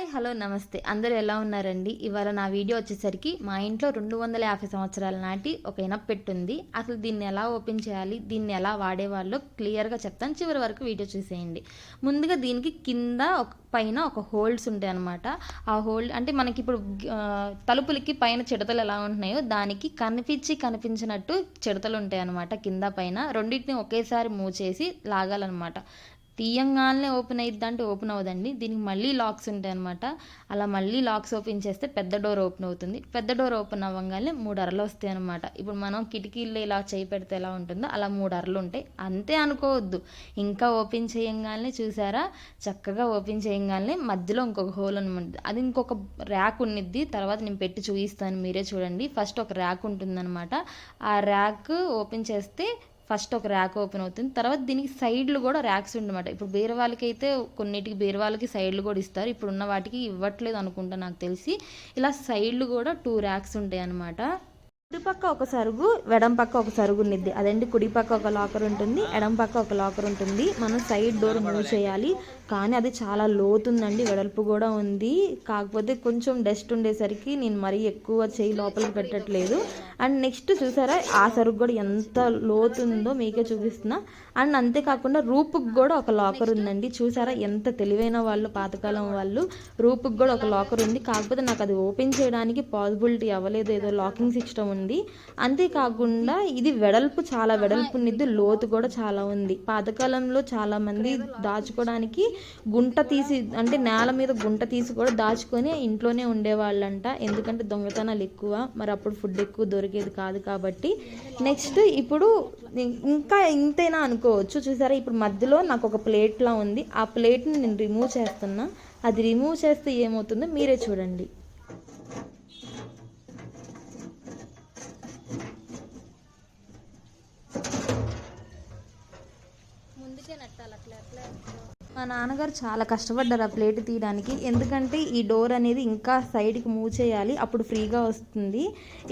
Hi hello నమస్తే. అందరూ ఎలా ఉన్నారండి? ఇవాళ నా వీడియో వచ్చేసరికి మా ఇంట్లో రెండు వందల యాభై సంవత్సరాల నాటి ఒక ఇనపెట్టుంది అసలు దీన్ని ఎలా ఓపెన్ చేయాలి? దీన్ని ఎలా వాడేవాళ్ళో? క్లియర్గా చెప్తాను. చివరి వరకు వీడియో చూసేయండి. ముందుగా దీనికి కింద ఒక పైన ఒక హోల్డ్స్ ఉంటాయి అనమాట ఆ హోల్డ్ అంటే మనకి ఇప్పుడు తలుపులకి పైన చిడతలు ఎలా ఉంటున్నాయో దానికి కనిపించి కనిపించినట్టు చిడతలు ఉంటాయి అనమాట కింద పైన రెండింటిని ఒకేసారి మూవ్ చేసి లాగాలన్నమాట. తీయంగానే ఓపెన్ అయ్యిద్ది అంటే ఓపెన్ అవ్వదండి. దీనికి మళ్ళీ లాక్స్ ఉంటాయి అనమాట అలా మళ్ళీ లాక్స్ ఓపెన్ చేస్తే పెద్ద డోర్ ఓపెన్ అవుతుంది. పెద్ద డోర్ ఓపెన్ అవ్వగానే మూడు అరలు వస్తాయి అనమాట ఇప్పుడు మనం కిటికీల్లో ఇలా చేయి పెడితే ఎలా ఉంటుందో అలా మూడు అరలు ఉంటాయి. అంతే అనుకోవద్దు. ఇంకా ఓపెన్ చేయంగానే చూసారా? చక్కగా ఓపెన్ చేయగానే మధ్యలో ఇంకొక హోల్ అనమాట అది ఇంకొక ర్యాక్ ఉండిద్ది తర్వాత నేను పెట్టి చూపిస్తాను. మీరే చూడండి. ఫస్ట్ ఒక ర్యాక్ ఉంటుందన్నమాట. ఆ ర్యాక్ ఓపెన్ చేస్తే ఫస్ట్ ఒక ర్యాక్ ఓపెన్ అవుతుంది. తర్వాత దీనికి సైడ్లు కూడా ర్యాక్స్ ఉండమాట. ఇప్పుడు వేరే వాళ్ళకి అయితే కొన్నిటికి వేరే వాళ్ళకి సైడ్లు కూడా ఇస్తారు. ఇప్పుడు ఉన్న వాటికి ఇవ్వట్లేదు అనుకుంటా నాకు తెలిసి. ఇలా సైడ్లు కూడా టూ ర్యాక్స్ ఉంటాయి అన్నమాట కుడి పక్క ఒక సరుగు ఎడం పక్క ఒక సరుగు ఉండిద్ది అదండి కుడి పక్క ఒక లాకర్ ఉంటుంది ఎడం పక్క ఒక లాకర్ ఉంటుంది. మనం సైడ్ డోర్ మూవ్ చేయాలి. కానీ అది చాలా లోతుందండి వెడల్పు కూడా ఉంది. కాకపోతే కొంచెం డస్ట్ ఉండేసరికి నేను మరీ ఎక్కువ చేయి లోపలికి పెట్టట్లేదు. అండ్ నెక్స్ట్ చూసారా ఆ సరుగు కూడా ఎంత లోతుందో మీకే చూపిస్తున్నా. అండ్ అంతేకాకుండా రూపుకి కూడా ఒక లాకర్ ఉందండి. చూసారా ఎంత తెలివైన వాళ్ళు పాతకాలం వాళ్ళు రూపుకి కూడా ఒక లాకర్ ఉంది. కాకపోతే నాకు అది ఓపెన్ చేయడానికి పాసిబిలిటీ అవ్వలేదు. ఏదో లాకింగ్ సిస్టమ్ ఉంది. అంతేకాకుండా ఇది వెడల్పు చాలా వెడల్పు ఉన్నది లోతు కూడా చాలా ఉంది. పాతకాలంలో చాలా మంది దాచుకోవడానికి గుంట తీసి అంటే నేల మీద గుంట తీసి కూడా దాచుకొని ఇంట్లోనే ఉండేవాళ్ళంట. ఎందుకంటే దొంగతనాలు ఎక్కువ. మరి అప్పుడు ఫుడ్ ఎక్కువ దొరికేది కాదు కాబట్టి. నెక్స్ట్ ఇప్పుడు ఇంకా ఇంతైనా అనుకోవచ్చు. చూసారా? ఇప్పుడు మధ్యలో నాకు ఒక ప్లేట్లా ఉంది. ఆ ప్లేట్ని నేను రిమూవ్ చేస్తున్నా. అది రిమూవ్ చేస్తే ఏమవుతుందో మీరే చూడండి. అట్లా అట్లా మా నాన్నగారు చాలా కష్టపడ్డారు ఆ ప్లేట్ తీయడానికి. ఎందుకంటే ఈ డోర్ అనేది ఇంకా సైడ్కి మూవ్ చేయాలి అప్పుడు ఫ్రీగా వస్తుంది.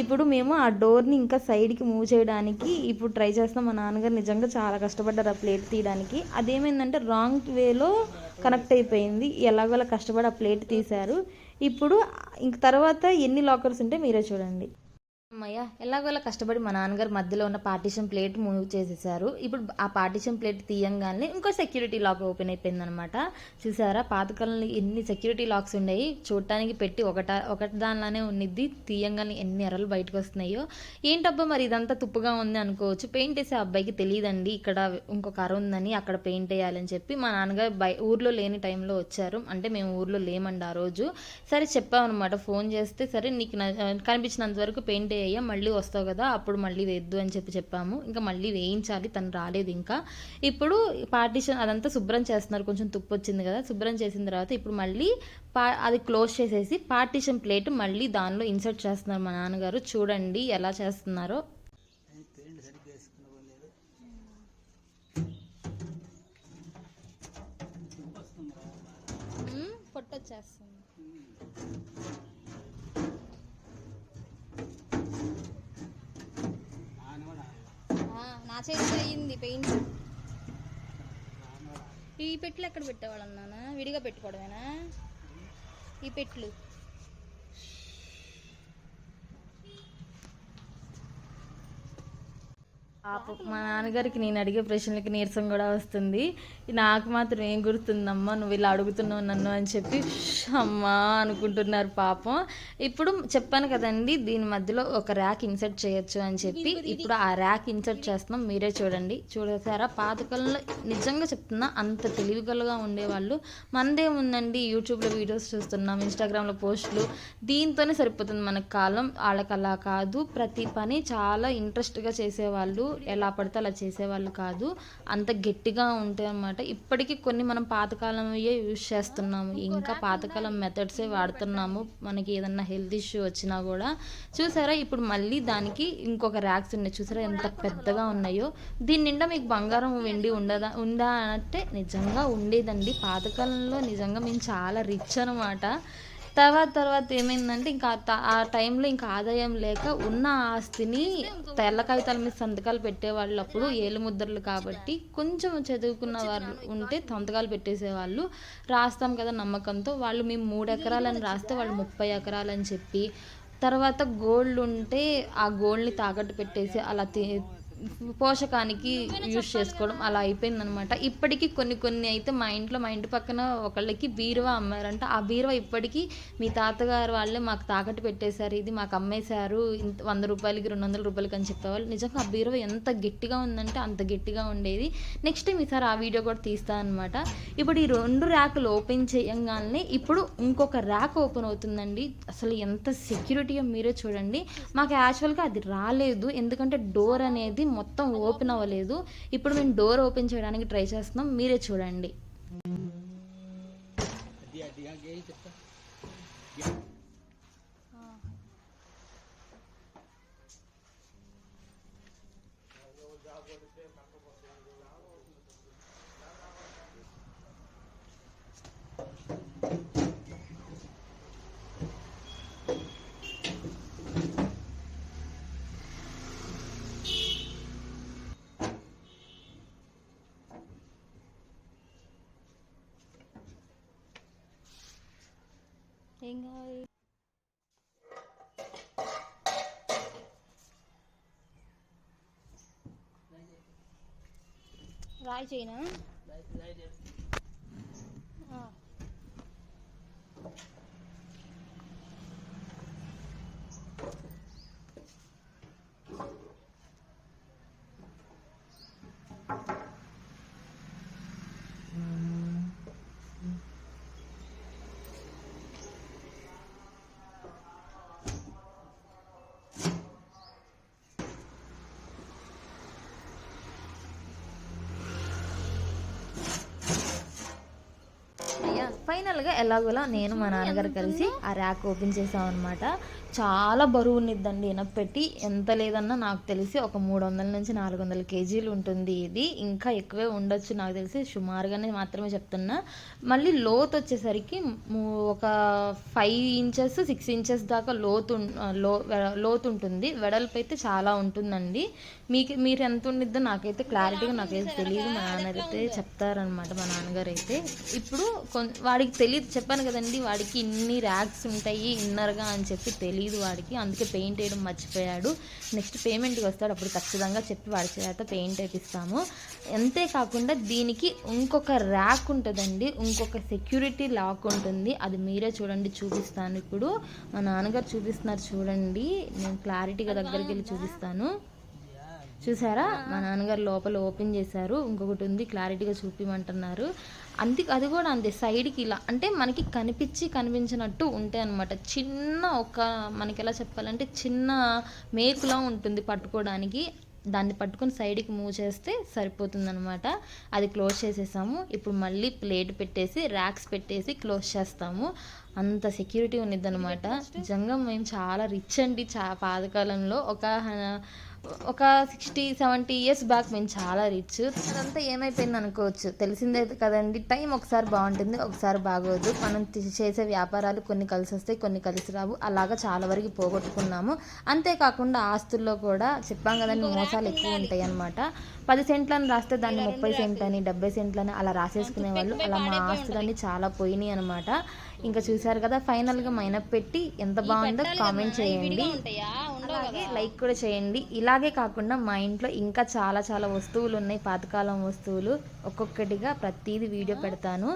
ఇప్పుడు మేము ఆ డోర్ని ఇంకా సైడ్కి మూవ్ చేయడానికి ఇప్పుడు ట్రై చేస్తాం మా నాన్నగారు నిజంగా చాలా కష్టపడ్డారు ఆ ప్లేట్ తీయడానికి. అదేమైందంటే రాంగ్ వేలో కనెక్ట్ అయిపోయింది. ఎలాగోలా కష్టపడి ఆ ప్లేట్ తీశారు. ఇప్పుడు ఇంక తర్వాత ఎన్ని లాకర్స్ ఉంటే మీరే చూడండి. అమ్మయ్య ఎలాగోలా కష్టపడి మా నాన్నగారు మధ్యలో ఉన్న పార్టీషన్ ప్లేట్ మూవ్ చేసేసారు. ఇప్పుడు ఆ పార్టీషన్ ప్లేట్ తీయంగానే ఇంకో సెక్యూరిటీ లాక్ ఓపెన్ అయిపోయిందనమాట చూసారా పాతకాలంలో ఎన్ని సెక్యూరిటీ లాక్స్ ఉన్నాయి చూడటానికి పెట్టి ఒకట ఒకటి దానిలానే ఉండిద్ది తీయంగానే ఎన్ని ఎర్రలు బయటకు వస్తున్నాయో ఏంటబ్బా మరి ఇదంతా తుప్పుగా ఉంది అనుకోవచ్చు. పెయింట్ వేసే అబ్బాయికి తెలియదండి ఇక్కడ ఇంకొక అర ఉందని అక్కడ పెయింట్ వేయాలని చెప్పి మా నాన్నగారు బయ ఊర్లో లేని టైంలో వచ్చారు. అంటే మేము ఊర్లో లేమండి ఆ రోజు. సరే చెప్పామన్నమాట. ఫోన్ చేస్తే సరే నీకు న- కనిపించినంత వరకు పెయింట్ వేయ మళ్ళీ వస్తావు కదా అప్పుడు మళ్ళీ వేద్దు అని చెప్పి చెప్పాము. ఇంకా మళ్ళీ వేయించాలి తను రాలేదు ఇంకా. ఇప్పుడు పార్టీషన్ అదంతా శుభ్రం చేస్తున్నారు కొంచెం తుప్పు వచ్చింది కదా శుభ్రం చేసిన తర్వాత ఇప్పుడు మళ్ళీ పా అది క్లోజ్ చేసేసి పార్టీషన్ ప్లేట్ మళ్ళీ దానిలో ఇన్సర్ట్ చేస్తున్నారు మా నాన్నగారు. చూడండి ఎలా చేస్తున్నారో. పొట్టొచ్చేస్తుంది నా చేతిలో అయ్యింది పెయింట్. ఈ పెట్లు ఎక్కడ పెట్టేవాళ్ళం నాన్న? విడిగా పెట్టుకోవడమేనా? ఈ పెట్లు. మా నాన్నగారికి నేను అడిగే ప్రశ్నలకి నీరసం కూడా వస్తుంది. నాకు మాత్రం ఏం గుర్తుందమ్మా నువ్వు ఇలా అడుగుతున్నావు నన్ను అని చెప్పి అమ్మా అనుకుంటున్నారు పాపం. ఇప్పుడు చెప్పాను కదండి దీని మధ్యలో ఒక ర్యాక్ ఇన్సర్ట్ చేయొచ్చు అని చెప్పి ఇప్పుడు ఆ ర్యాక్ ఇన్సర్ట్ చేస్తున్నాం మీరే చూడండి. చూడసారా పాతకాలంలో నిజంగా చెప్తున్నా అంత తెలివిగలగా ఉండేవాళ్ళు. మనదే ఉందండి యూట్యూబ్లో వీడియోస్ చూస్తున్నాం ఇన్స్టాగ్రామ్లో పోస్టులు. దీంతోనే సరిపోతుంది మనకు కాలం. వాళ్ళకి అలా కాదు ప్రతి పని చాలా ఇంట్రెస్ట్గా చేసేవాళ్ళు. ఎలా పడితే అలా చేసేవాళ్ళు కాదు. అంత గట్టిగా ఉంటాయి అన్నమాట. ఇప్పటికీ కొన్ని మనం పాతకాలమయ్యే యూజ్ చేస్తున్నాము. ఇంకా పాతకాలం మెథడ్సే వాడుతున్నాము. మనకి ఏదన్నా హెల్త్ ఇష్యూ వచ్చినా కూడా. చూసారా? ఇప్పుడు మళ్ళీ దానికి ఇంకొక ర్యాక్స్ ఉన్నాయి. చూసారా? ఎంత పెద్దగా ఉన్నాయో. దీని నిండా మీకు బంగారం వెండి ఉండదా? ఉందా అంటే నిజంగా ఉండేదండి. పాతకాలంలో నిజంగా మేము చాలా రిచ్ అనమాట తర్వాత తర్వాత ఏమైందంటే ఇంకా ఆ టైంలో ఇంకా ఆదాయం లేక ఉన్న ఆస్తిని తెల్ల కాగితాల మీద సంతకాలు పెట్టేవాళ్ళు అప్పుడు ఏలు ముద్రలు కాబట్టి కొంచెం చదువుకున్న వాళ్ళు ఉంటే సంతకాలు పెట్టేసేవాళ్ళు. రాస్తాం కదా నమ్మకంతో. వాళ్ళు మేము మూడు ఎకరాలని రాస్తే వాళ్ళు ముప్పై ఎకరాలని చెప్పి తర్వాత గోల్డ్ ఉంటే ఆ గోల్డ్ని తాకట్టు పెట్టేసి అలా పోషకానికి యూజ్ చేసుకోవడం అలా అయిపోయిందనమాట ఇప్పటికీ కొన్ని కొన్ని అయితే మా ఇంట్లో మా ఇంటి పక్కన ఒకళ్ళకి బీరువా అమ్మారంట. ఆ బీరువా ఇప్పటికీ మీ తాతగారు వాళ్ళే మాకు తాకట్టు పెట్టేశారు. ఇది మాకు అమ్మేశారు. ఇంత వంద రూపాయలకి రెండు వందల రూపాయలకి అని చెప్పేవాళ్ళు. నిజంగా ఆ బీరువా ఎంత గట్టిగా ఉందంటే అంత గట్టిగా ఉండేది. నెక్స్ట్ టైం ఈసారి ఆ వీడియో కూడా తీస్తాను అనమాట ఇప్పుడు ఈ రెండు ర్యాకులు ఓపెన్ చేయంగానే ఇప్పుడు ఇంకొక ర్యాక్ ఓపెన్ అవుతుందండి. అసలు ఎంత సెక్యూరిటీయో మీరే చూడండి. మాకు యాక్చువల్గా అది రాలేదు. ఎందుకంటే డోర్ అనేది మొత్తం ఓపెన్ అవ్వలేదు. ఇప్పుడు మేము డోర్ ఓపెన్ చేయడానికి ట్రై చేస్తున్నాం. మీరే చూడండి. Hiền ơi Loại gì nữa à. Mm-hmm. ఫైనల్గా ఎలాగోలా నేను మా నాన్నగారు కలిసి ఆ ర్యాక్ ఓపెన్ చేసాం అనమాట చాలా బరువు ఉన్నిద్దండి ఇనపెట్టి ఎంత లేదన్నా నాకు తెలిసి ఒక మూడు వందల నుంచి నాలుగు వందల కేజీలు ఉంటుంది ఇది. ఇంకా ఎక్కువే ఉండొచ్చు నాకు తెలిసి. సుమారుగానే మాత్రమే చెప్తున్నా. మళ్ళీ లోతు వచ్చేసరికి ఒక ఫైవ్ ఇంచెస్ సిక్స్ ఇంచెస్ దాకా లోతు లో లోతు ఉంటుంది. వెడల్పు అయితే చాలా ఉంటుందండి. మీకు మీరు ఎంత ఉండిద్దో నాకైతే క్లారిటీగా నాకైతే తెలియదు మా నాన్న అయితే చెప్తారనమాట మా నాన్నగారు అయితే ఇప్పుడు కొన్ వాడికి తెలియదు చెప్పాను కదండి వాడికి ఇన్ని ర్యాక్స్ ఉంటాయి ఇన్నర్గా అని చెప్పి తెలియదు వాడికి. అందుకే పెయింట్ వేయడం మర్చిపోయాడు. నెక్స్ట్ పేమెంట్కి వస్తాడు. అప్పుడు ఖచ్చితంగా చెప్పి వాడి చేత పెయింట్ వేపిస్తాము. అంతేకాకుండా దీనికి ఇంకొక ర్యాక్ ఉంటుందండి. ఇంకొక సెక్యూరిటీ లాక్ ఉంటుంది. అది మీరే చూడండి. చూపిస్తాను ఇప్పుడు. మా నాన్నగారు చూపిస్తున్నారు చూడండి. నేను క్లారిటీగా దగ్గరికి వెళ్ళి చూపిస్తాను. చూసారా? మా నాన్నగారు లోపల ఓపెన్ చేశారు. ఇంకొకటి ఉంది క్లారిటీగా చూపిమంటున్నారు. అంతే అది కూడా అంతే. సైడ్కి ఇలా అంటే మనకి కనిపించి కనిపించినట్టు ఉంటాయి అనమాట చిన్న ఒక మనకి ఎలా చెప్పాలంటే చిన్న మేకులా ఉంటుంది పట్టుకోవడానికి. దాన్ని పట్టుకొని సైడ్కి మూవ్ చేస్తే సరిపోతుంది అనమాట అది క్లోజ్ చేసేసాము. ఇప్పుడు మళ్ళీ ప్లేట్ పెట్టేసి ర్యాక్స్ పెట్టేసి క్లోజ్ చేస్తాము. అంత సెక్యూరిటీ ఉన్నది అనమాట నిజంగా మేము చాలా రిచ్ అండి చా పాతకాలంలో. ఒక ఒక సిక్స్టీ సెవెంటీ ఇయర్స్ బ్యాక్ మేము చాలా రిచ్ అదంతా ఏమైపోయింది అనుకోవచ్చు. తెలిసిందే కదండి టైం ఒకసారి బాగుంటుంది ఒకసారి బాగోదు. మనం చేసే వ్యాపారాలు కొన్ని కలిసి వస్తాయి కొన్ని కలిసి రావు. అలాగా చాలా వరకు పోగొట్టుకున్నాము. అంతేకాకుండా ఆస్తుల్లో కూడా చెప్పాం కదండి మోసాలు ఎక్కువ ఉంటాయి అన్నమాట పది సెంట్లని రాస్తే దాన్ని ముప్పై సెంట్లని డెబ్బై సెంట్లని అలా రాసేసుకునే వాళ్ళు అలా మా ఆస్తులన్నీ చాలా పోయినాయి అనమాట ఇంకా చూసారు కదా ఫైనల్గా మైనప్ పెట్టి ఎంత బాగుందో కామెంట్ చేయండి. అలాగే లైక్ కూడా చేయండి. ఇలాగే కాకుండా మా ఇంట్లో ఇంకా చాలా చాలా వస్తువులు ఉన్నాయి. పాతకాలం వస్తువులు. ఒక్కొక్కటిగా ప్రతిదీ వీడియో పెడతాను.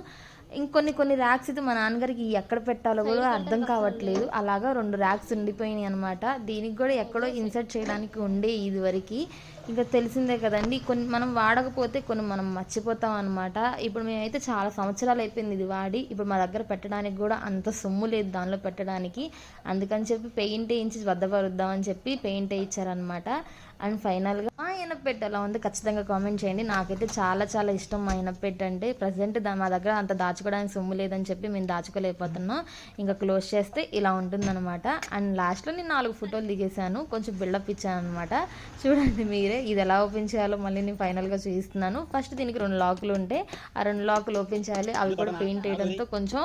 ఇంకొన్ని కొన్ని ర్యాక్స్ అయితే మా నాన్నగారికి ఎక్కడ పెట్టాలో కూడా అర్థం కావట్లేదు. అలాగా రెండు ర్యాక్స్ ఉండిపోయినాయి అనమాట దీనికి కూడా ఎక్కడో ఇన్సర్ట్ చేయడానికి ఉండే ఇది వరకు. ఇంకా తెలిసిందే కదండి కొన్ని మనం వాడకపోతే కొన్ని మనం మర్చిపోతాం అనమాట ఇప్పుడు మేమైతే చాలా సంవత్సరాలు అయిపోయింది ఇది వాడి. ఇప్పుడు మా దగ్గర పెట్టడానికి కూడా అంత సొమ్ము లేదు దానిలో పెట్టడానికి. అందుకని చెప్పి పెయింట్ వేయించి వద్దపరుద్దామని చెప్పి పెయింట్ వేయించారనమాట అండ్ ఫైనల్గా మా ఎనపెట్టు ఎలా ఉంది ఖచ్చితంగా కామెంట్ చేయండి. నాకైతే చాలా చాలా ఇష్టం మా ఎనపెట్టు అంటే ప్రజెంట్ మా దగ్గర అంత దాచుకోవడానికి సొమ్ము లేదని చెప్పి మేము దాచుకోలేకపోతున్నాం. ఇంకా క్లోజ్ చేస్తే ఇలా ఉంటుందన్నమాట. అండ్ లాస్ట్లో నేను నాలుగు ఫోటోలు దిగేశాను. కొంచెం బిల్డప్ ఇచ్చాను అనమాట చూడండి మీరే ఇది ఎలా ఓపెన్ చేయాలో మళ్ళీ నేను ఫైనల్గా చూపిస్తున్నాను. ఫస్ట్ దీనికి రెండు లాకులు ఉంటాయి ఆ రెండు లాకులు ఓపెన్ చేయాలి. అవి కూడా పెయింట్ వేయడంతో కొంచెం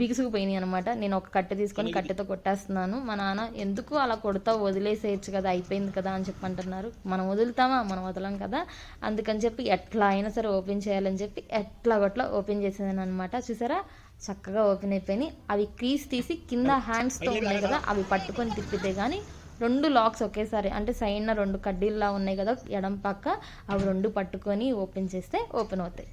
బిగుసుకుపోయినాయి అనమాట నేను ఒక కట్టె తీసుకొని కట్టెతో కొట్టేస్తున్నాను. మా నాన్న ఎందుకు అలా కొడతావు? వదిలేసేయచ్చు కదా అయిపోయింది కదా అని చెప్పి అంటున్నారు మనం వదులుతామా? మనం వదలం కదా అందుకని చెప్పి ఎట్లా అయినా సరే ఓపెన్ చేయాలని చెప్పి ఎట్లా గట్లా ఓపెన్ చేసేదాన్ని అనమాట చూసారా? చక్కగా ఓపెన్ అయిపోయినాయి. అవి క్రీస్ తీసి కింద హ్యాండ్స్తో ఉన్నాయి కదా అవి పట్టుకొని తిప్పితే కానీ రెండు లాక్స్ ఒకేసారి. అంటే సైడ్న రెండు కడ్డీల్లా ఉన్నాయి కదా ఎడం పక్క అవి రెండు పట్టుకొని ఓపెన్ చేస్తే ఓపెన్ అవుతాయి.